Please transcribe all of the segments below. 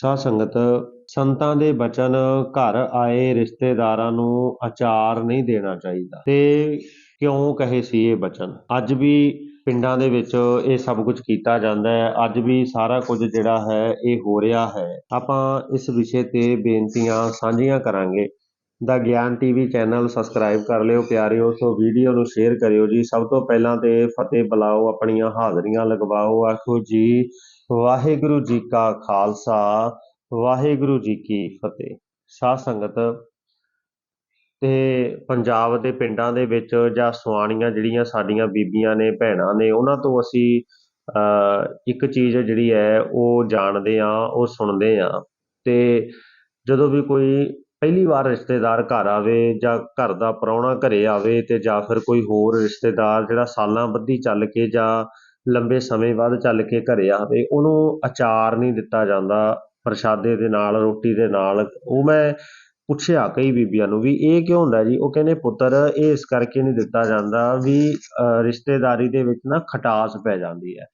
ਸਾਧ ਸੰਗਤ, ਸੰਤਾਂ ਦੇ ਬਚਨ ਘਰ ਆਏ ਰਿਸ਼ਤੇਦਾਰਾਂ ਨੂੰ ਅਚਾਰ ਨਹੀਂ ਦੇਣਾ ਚਾਹੀਦਾ। ਤੇ ਕਿਉਂ ਕਹੇ ਸੀ ਇਹ ਬਚਨ? ਅੱਜ ਵੀ ਪਿੰਡਾਂ ਦੇ ਵਿੱਚ ਇਹ ਸਭ ਕੁਝ ਕੀਤਾ ਜਾਂਦਾ ਹੈ। ਅੱਜ ਵੀ ਸਾਰਾ ਕੁਝ ਜਿਹੜਾ ਹੈ, ਇਹ ਹੋ ਰਿਹਾ ਹੈ। ਆਪਾਂ ਇਸ ਵਿਸ਼ੇ ਤੇ ਬੇਨਤੀਆਂ ਸਾਂਝੀਆਂ ਕਰਾਂਗੇ। ਦਾ ਗਿਆਨ ਟੀਵੀ ਚੈਨਲ ਸਬਸਕ੍ਰਾਈਬ ਕਰ ਲਿਓ ਪਿਆਰਿਓ। ਸੋ ਵੀਡੀਓ ਨੂੰ ਸ਼ੇਅਰ ਕਰਿਓ ਜੀ। ਸਭ ਤੋਂ ਪਹਿਲਾਂ ਤੇ ਫਤਿਹ ਬੁਲਾਓ, ਆਪਣੀਆਂ ਹਾਜ਼ਰੀਆਂ ਲਗਵਾਓ। ਆਖੋ ਜੀ ਵਾਹਿਗੁਰੂ ਜੀ ਕਾ ਖਾਲਸਾ ਵਾਹਿਗੁਰੂ ਜੀ ਕੀ ਫਤਿਹ। ਸਾਧ ਸੰਗਤ ਤੇ ਪੰਜਾਬ ਦੇ ਪਿੰਡਾਂ ਦੇ ਵਿੱਚ ਜਾਂ ਸੁਆਣੀਆਂ ਜਿਹੜੀਆਂ ਸਾਡੀਆਂ ਬੀਬੀਆਂ ਨੇ ਭੈਣਾਂ ਨੇ ਉਹਨਾਂ ਤੋਂ ਅਸੀਂ ਅ, ਇੱਕ ਚੀਜ਼ ਜਿਹੜੀ ਹੈ ਉਹ ਜਾਣਦੇ ਆ ਉਹ ਸੁਣਦੇ ਆ ਤੇ ਜਦੋਂ ਵੀ ਕੋਈ ਪਹਿਲੀ ਵਾਰ ਰਿਸ਼ਤੇਦਾਰ ਘਰ ਆਵੇ ਜਾਂ ਘਰ ਦਾ ਪ੍ਰਾਹੁਣਾ ਘਰੇ ਆਵੇ ਤੇ ਜਾਂ ਫਿਰ ਕੋਈ ਹੋਰ ਰਿਸ਼ਤੇਦਾਰ ਜਿਹੜਾ ਸਾਲਾਂ ਬੱਧੀ ਚੱਲ ਕੇ ਜਾਂ ਲੰਬੇ ਸਮੇਂ ਬਾਅਦ ਚੱਲ ਕੇ ਘਰੇ ਆਵੇ ਉਹਨੂੰ ਅਚਾਰ ਨਹੀਂ ਦਿੱਤਾ ਜਾਂਦਾ, ਪ੍ਰਸ਼ਾਦੇ ਦੇ ਨਾਲ, ਰੋਟੀ ਦੇ ਨਾਲ। ਉਹ ਮੈਂ ਪੁੱਛਿਆ ਕਈ ਬੀਬੀਆਂ ਨੂੰ ਵੀ ਇਹ ਕਿਉਂ ਹੁੰਦਾ ਜੀ? ਉਹ ਕਹਿੰਦੇ, ਪੁੱਤਰ, ਇਹ ਇਸ ਕਰਕੇ ਨਹੀਂ ਦਿੱਤਾ ਜਾਂਦਾ ਵੀ ਰਿਸ਼ਤੇਦਾਰੀ ਦੇ ਵਿੱਚ ਨਾ ਖਟਾਸ ਪੈ ਜਾਂਦੀ ਹੈ।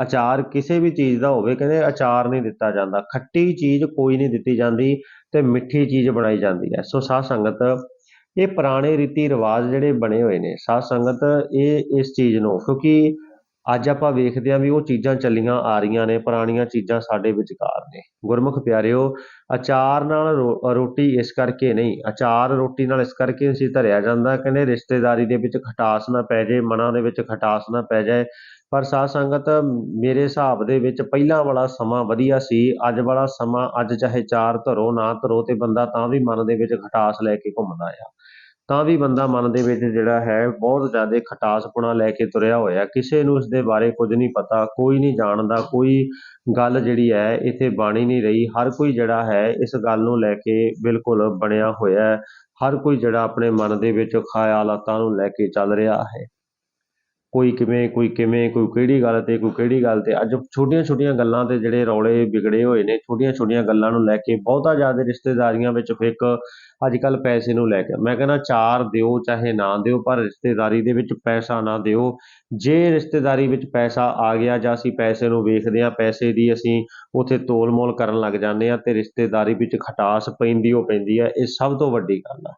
ਅਚਾਰ ਕਿਸੇ ਵੀ ਚੀਜ਼ ਦਾ ਹੋਵੇ, ਕਹਿੰਦੇ ਅਚਾਰ ਨਹੀਂ ਦਿੱਤਾ ਜਾਂਦਾ। ਖੱਟੀ ਚੀਜ਼ ਕੋਈ ਨਹੀਂ ਦਿੱਤੀ ਜਾਂਦੀ ਤੇ ਮਿੱਠੀ ਚੀਜ਼ ਬਣਾਈ ਜਾਂਦੀ ਹੈ। ਸੋ ਸਾਧ ਸੰਗਤ, ਇਹ ਪੁਰਾਣੇ ਰੀਤੀ ਰਿਵਾਜ ਜਿਹੜੇ ਬਣੇ ਹੋਏ ਨੇ, ਸਾਧ ਸੰਗਤ ਇਹ ਇਸ ਚੀਜ਼ ਨੂੰ, ਕਿਉਂਕਿ ਅੱਜ ਆਪਾਂ ਵੇਖਦੇ ਹਾਂ ਵੀ ਉਹ ਚੀਜ਼ਾਂ ਚੱਲੀਆਂ ਆ ਰਹੀਆਂ ਨੇ, ਪੁਰਾਣੀਆਂ ਚੀਜ਼ਾਂ ਸਾਡੇ ਵਿਚਕਾਰ ਨੇ। ਗੁਰਮੁਖ ਪਿਆਰਿਓ, ਅਚਾਰ ਨਾਲ ਰੋ- ਰੋਟੀ ਇਸ ਕਰਕੇ ਨਹੀਂ, ਅਚਾਰ ਰੋਟੀ ਨਾਲ ਇਸ ਕਰਕੇ ਅਸੀਂ ਧਰਿਆ ਜਾਂਦਾ ਕਹਿੰਦੇ ਰਿਸ਼ਤੇਦਾਰੀ ਦੇ ਵਿੱਚ ਖਟਾਸ ਨਾ ਪੈ ਜਾਏ, ਮਨਾਂ ਦੇ ਵਿੱਚ ਖਟਾਸ ਨਾ ਪੈ ਜਾਏ। ਪਰ ਸਾਧ ਸੰਗਤ, ਮੇਰੇ ਹਿਸਾਬ ਦੇ ਵਿੱਚ ਪਹਿਲਾਂ ਵਾਲਾ ਸਮਾਂ ਵਧੀਆ ਸੀ, ਅੱਜ ਵਾਲਾ ਸਮਾਂ ਅੱਜ ਚਾਹੇ ਚਾਰ ਧਰੋ, ਨਾ ਧਰੋ, ਤੇ ਬੰਦਾ ਤਾਂ ਵੀ ਮਨ ਦੇ ਵਿੱਚ ਖਟਾਸ ਲੈ ਕੇ ਘੁੰਮਦਾ ਆ। ਤਾਂ ਵੀ ਬੰਦਾ ਮਨ ਦੇ ਵਿੱਚ ਜਿਹੜਾ ਹੈ, ਬਹੁਤ ਜ਼ਿਆਦਾ ਖਟਾਸਪੁਣਾ ਲੈ ਕੇ ਤੁਰਿਆ ਹੋਇਆ। ਕਿਸੇ ਨੂੰ ਇਸ ਦੇ ਬਾਰੇ ਕੁਝ ਨਹੀਂ ਪਤਾ, ਕੋਈ ਨਹੀਂ ਜਾਣਦਾ, ਕੋਈ ਗੱਲ ਜਿਹੜੀ ਹੈ, ਇੱਥੇ ਬਾਣੀ ਨਹੀਂ ਰਹੀ। ਹਰ ਕੋਈ ਜਿਹੜਾ ਹੈ, ਇਸ ਗੱਲ ਨੂੰ ਲੈ ਕੇ ਬਿਲਕੁਲ ਬਣਿਆ ਹੋਇਆ ਹਰ ਕੋਈ ਜਿਹੜਾ ਆਪਣੇ ਮਨ ਦੇ ਵਿੱਚ ਖਿਆਲਾਤਾਂ ਨੂੰ ਲੈ ਕੇ ਚੱਲ ਰਿਹਾ ਹੈ। ਕੋਈ ਕਿਵੇਂ ਕੋਈ ਕਿਵੇਂ, ਕੋਈ ਕਿਹੜੀ ਗੱਲ ਤੇ, ਕੋਈ ਕਿਹੜੀ ਗੱਲ ਤੇ। ਅੱਜ ਛੋਟੀਆਂ ਛੋਟੀਆਂ ਗੱਲਾਂ ਤੇ ਜਿਹੜੇ ਰੌਲੇ ਵਿਗੜੇ ਹੋਏ ਨੇ ਛੋਟੀਆਂ ਛੋਟੀਆਂ ਗੱਲਾਂ ਨੂੰ ਲੈ ਕੇ ਬਹੁਤਾ ਜ਼ਿਆਦਾ ਰਿਸ਼ਤੇਦਾਰੀਆਂ ਵਿੱਚ ਫਿੱਕ ਅੱਜ ਕੱਲ੍ਹ ਪੈਸੇ ਨੂੰ ਲੈ ਕੇ। ਮੈਂ ਕਹਿੰਦਾ ਚਾਰ ਦਿਓ, ਚਾਹੇ ਨਾ ਦਿਓ, ਪਰ ਰਿਸ਼ਤੇਦਾਰੀ ਦੇ ਵਿੱਚ ਪੈਸਾ ਨਾ ਦਿਓ। ਜੇ ਰਿਸ਼ਤੇਦਾਰੀ ਵਿੱਚ ਪੈਸਾ ਆ ਗਿਆ ਜਾਂ ਅਸੀਂ ਪੈਸੇ ਨੂੰ ਵੇਖਦੇ ਹਾਂ, ਪੈਸੇ ਦੀ ਅਸੀਂ ਉੱਥੇ ਤੋਲ-ਮੋਲ ਕਰਨ ਲੱਗ ਜਾਂਦੇ ਹਾਂ ਅਤੇ ਰਿਸ਼ਤੇਦਾਰੀ ਵਿੱਚ ਖਟਾਸ ਪੈਂਦੀ ਉਹ ਪੈਂਦੀ ਹੈ, ਇਹ ਸਭ ਤੋਂ ਵੱਡੀ ਗੱਲ ਆ।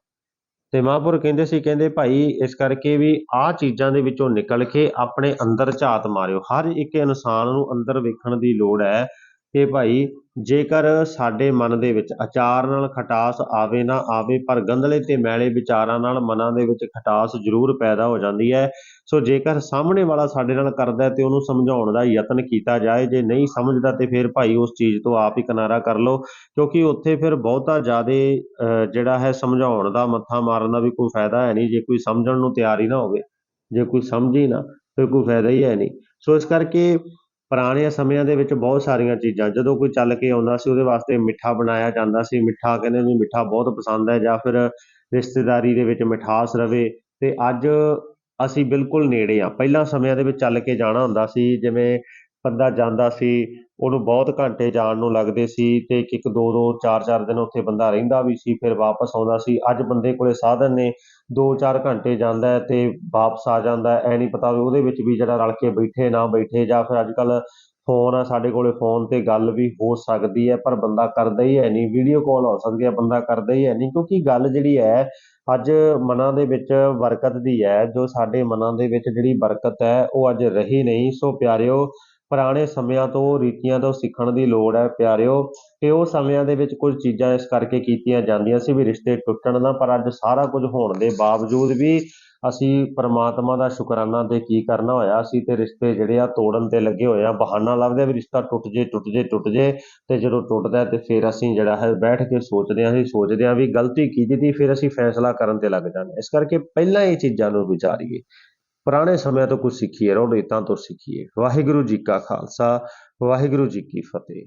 ਤੇ ਮਹਾਂਪੁਰ ਕਹਿੰਦੇ ਸੀ, ਕਹਿੰਦੇ ਭਾਈ ਇਸ ਕਰਕੇ ਵੀ ਆਹ ਚੀਜ਼ਾਂ ਦੇ ਵਿੱਚੋਂ ਨਿਕਲ ਕੇ ਆਪਣੇ ਅੰਦਰ ਝਾਤ ਮਾਰਿਓ। ਹਰ ਇੱਕ ਇਨਸਾਨ ਨੂੰ ਅੰਦਰ ਵੇਖਣ ਦੀ ਲੋੜ ਹੈ। ਕਿ ਭਾਈ, ਜੇਕਰ ਸਾਡੇ ਮਨ ਦੇ ਵਿੱਚ ਆਚਾਰ ਨਾਲ ਖਟਾਸ ਆਵੇ ਨਾ ਆਵੇ, ਪਰ ਗੰਧਲੇ ਤੇ ਮੈਲੇ ਵਿਚਾਰਾਂ ਨਾਲ ਮਨਾਂ ਦੇ ਵਿੱਚ ਖਟਾਸ ਜ਼ਰੂਰ ਪੈਦਾ ਹੋ ਜਾਂਦੀ ਹੈ, ਸੋ ਜੇਕਰ ਸਾਹਮਣੇ ਵਾਲਾ ਸਾਡੇ ਨਾਲ ਕਰਦਾ ਹੈ ਤੇ ਉਹਨੂੰ ਸਮਝਾਉਣ ਦਾ ਯਤਨ ਕੀਤਾ ਜਾਏ, ਜੇ ਨਹੀਂ ਸਮਝਦਾ ਤੇ ਫਿਰ ਭਾਈ ਉਸ ਚੀਜ਼ ਤੋਂ ਆਪ ਹੀ ਕਿਨਾਰਾ ਕਰ ਲਓ, ਕਿਉਂਕਿ ਉੱਥੇ ਫਿਰ ਬਹੁਤਾ ਜ਼ਿਆਦਾ ਜਿਹੜਾ ਹੈ ਸਮਝਾਉਣ ਦਾ, ਮੱਥਾ ਮਾਰਨ ਦਾ ਵੀ ਕੋਈ ਫਾਇਦਾ ਹੈ ਨਹੀਂ, ਜੇ ਕੋਈ ਸਮਝਣ ਨੂੰ ਤਿਆਰ ਹੀ ਨਾ ਹੋਵੇ, ਜੇ ਕੋਈ ਸਮਝੇ ਨਾ, ਫਿਰ ਕੋਈ ਫਾਇਦਾ ਹੀ ਹੈ ਨਹੀਂ। ਸੋ ਇਸ ਕਰਕੇ ਪੁਰਾਣੇ ਸਮਿਆਂ ਦੇ ਵਿੱਚ ਬਹੁਤ ਸਾਰੀਆਂ ਚੀਜ਼ਾਂ, ਜਦੋਂ ਕੋਈ ਚੱਲ ਕੇ ਆਉਂਦਾ ਸੀ ਉਹਦੇ ਵਾਸਤੇ ਮਿੱਠਾ ਬਣਾਇਆ ਜਾਂਦਾ ਸੀ, ਮਿੱਠਾ ਕਹਿੰਦੇ ਵੀ ਮਿੱਠਾ ਬਹੁਤ ਪਸੰਦ ਹੈ ਜਾਂ ਫਿਰ ਰਿਸ਼ਤੇਦਾਰੀ ਦੇ ਵਿੱਚ ਮਿਠਾਸ ਰਵੇ, ਤੇ ਅੱਜ ਅਸੀਂ ਬਿਲਕੁਲ ਨੇੜੇ ਆ ਪਹਿਲਾਂ ਸਮਿਆਂ ਦੇ ਵਿੱਚ ਚੱਲ ਕੇ ਜਾਣਾ ਹੁੰਦਾ ਸੀ, ਜਿਵੇਂ ਬੰਦਾ ਜਾਂਦਾ ਸੀ, ਉਹਨੂੰ ਬਹੁਤ ਘੰਟੇ ਜਾਣ ਨੂੰ ਲੱਗਦੇ ਸੀ ਤੇ ਇੱਕ ਇੱਕ, ਦੋ ਦੋ, ਚਾਰ ਚਾਰ ਦਿਨ ਉੱਥੇ ਬੰਦਾ ਰਹਿੰਦਾ ਵੀ ਸੀ, ਫਿਰ ਵਾਪਸ ਆਉਂਦਾ ਸੀ। ਅੱਜ ਬੰਦੇ ਕੋਲੇ ਸਾਧਨ ਨੇ 2-4 ਘੰਟੇ ਜਾਂਦਾ ਹੈ ਤੇ ਵਾਪਸ ਆ ਜਾਂਦਾ ਐ ਨਹੀਂ ਪਤਾ ਵੀ ਉਹਦੇ ਵਿੱਚ ਵੀ ਜਿਹੜਾ ਰਲ ਕੇ ਬੈਠੇ ਨਾ ਬੈਠੇ ਜਾਂ ਫਿਰ ਅੱਜ ਕੱਲ ਫੋਨ ਆ, ਸਾਡੇ ਕੋਲੇ ਫੋਨ ਤੇ ਗੱਲ ਵੀ ਹੋ ਸਕਦੀ ਹੈ, ਪਰ ਬੰਦਾ ਕਰਦਾ ਹੀ ਹੈ ਨਹੀਂ। ਵੀਡੀਓ ਕਾਲ ਹੋ ਸਕਦੀ ਹੈ ਬੰਦਾ ਕਰਦਾ ਹੀ ਹੈ ਨਹੀਂ, ਕਿਉਂਕਿ ਗੱਲ ਜਿਹੜੀ ਹੈ, ਅੱਜ ਮਨਾਂ ਦੇ ਵਿੱਚ ਬਰਕਤ ਦੀ ਹੈ। ਜੋ ਸਾਡੇ ਮਨਾਂ ਦੇ ਵਿੱਚ ਜਿਹੜੀ ਬਰਕਤ ਹੈ, ਉਹ ਅੱਜ ਰਹੀ ਨਹੀਂ। ਸੋ ਪਿਆਰਿਓ ਪੁਰਾਣੇ ਸਮਿਆਂ ਤੋਂ, ਰੀਤੀਆਂ ਤੋਂ ਸਿੱਖਣ ਦੀ ਲੋੜ ਹੈ, ਪਿਆਰਿਓ। ਤੇ ਉਹ ਸਮਿਆਂ ਦੇ ਵਿੱਚ ਕੁਝ ਚੀਜ਼ਾਂ ਇਸ ਕਰਕੇ ਕੀਤੀਆਂ ਜਾਂਦੀਆਂ ਸੀ ਵੀ ਰਿਸ਼ਤੇ ਟੁੱਟਣ ਦਾ ਪਰ ਅੱਜ ਸਾਰਾ ਕੁਝ ਹੋਣ ਦੇ ਬਾਵਜੂਦ ਵੀ ਅਸੀਂ ਪਰਮਾਤਮਾ ਦਾ ਸ਼ੁਕਰਾਨਾ ਤੇ ਕੀ ਕਰਨਾ ਹੋਇਆ, ਅਸੀਂ ਤੇ ਰਿਸ਼ਤੇ ਜਿਹੜੇ ਆ ਤੋੜਨ ਤੇ ਲੱਗੇ ਹੋਏ ਆ। ਬਹਾਨਾ ਲੱਭਦੇ ਵੀ ਰਿਸ਼ਤਾ ਟੁੱਟ ਜੇ ਟੁੱਟ ਜੇ ਟੁੱਟ ਜੇ, ਤੇ ਜਦੋਂ ਟੁੱਟਦਾ ਤੇ ਫਿਰ ਅਸੀਂ ਜਿਹੜਾ ਹੈ ਬੈਠ ਕੇ ਸੋਚਦੇ ਹਾਂ, ਅਸੀਂ ਸੋਚਦੇ ਹਾਂ ਵੀ ਗਲਤੀ ਕੀ ਕੀਤੀ ਫਿਰ ਅਸੀਂ ਫੈਸਲਾ ਕਰਨ ਤੇ ਲੱਗ ਜਾਂਦੇ ਹਾਂ। ਇਸ ਕਰਕੇ ਪਹਿਲਾਂ ਇਹ ਚੀਜ਼ਾਂ ਨੂੰ ਵਿਚਾਰੀਏ। ਪੁਰਾਣੇ ਸਮਿਆਂ ਤੋਂ ਕੁਝ ਸਿੱਖੀਏ ਰਹੋ ਰੋੜੇਤਾਂ ਤੋਂ ਸਿੱਖੀਏ। ਵਾਹਿਗੁਰੂ ਜੀ ਕਾ ਖਾਲਸਾ, ਵਾਹਿਗੁਰੂ ਜੀ ਕੀ ਫਤਿਹ।